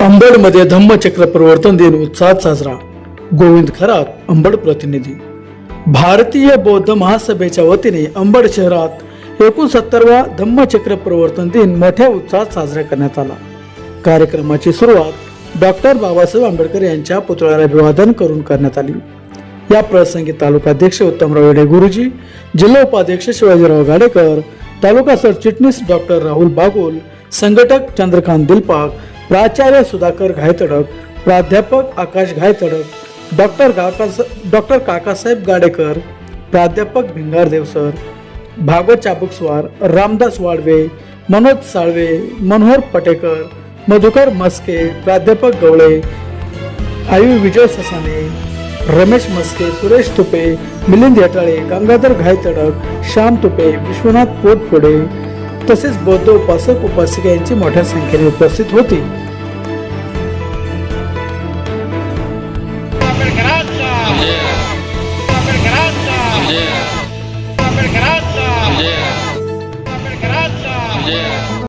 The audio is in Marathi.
अंबडमध्ये धम्मचक्र प्रवर्तन दिन उत्साहात साजरा. गोविंद खरात अंबड प्रतिनिधी. भारतीय बौद्ध महासभेच्या वतीने अंबड शहरात एकोणसत्तरवा धम्मचक्र प्रवर्तन दिन मोठ्या उत्साहात साजरा करण्यात आला. कार्यक्रमाची सुरुवात डॉक्टर बाबासाहेब आंबेडकर यांच्या पुतळ्याला अभिवादन करून करण्यात आली. या प्रसंगी तालुकाध्यक्ष उत्तमराव येडे गुरुजी जिल्हा उपाध्यक्ष शिवाजीराव गाडेकर तालुका सरचिटणीस डॉक्टर राहुल बागोल संघटक चंद्रकांत दिलपाक प्राचार्य सुधाकर घायतडक प्राध्यापक आकाश घायतडक डॉक्टर काका डॉक्टर काकासाहेब गाडेकर प्राध्यापक भिंगार देवसर भागवत चाबुकस्वार रामदास वाडवे मनोज साळवे मनोहर पटेकर मधुकर मस्के प्राध्यापक गवळे आयु विजय ससाने रमेश मस्के सुरेश तुपे मिलिंद येटाळे गंगाधर घायतडक श्याम तुपे विश्वनाथ पोटफोडे तसेच बौद्ध उपासक उपासिका यांची मोठ्या संख्येने उपस्थित होती.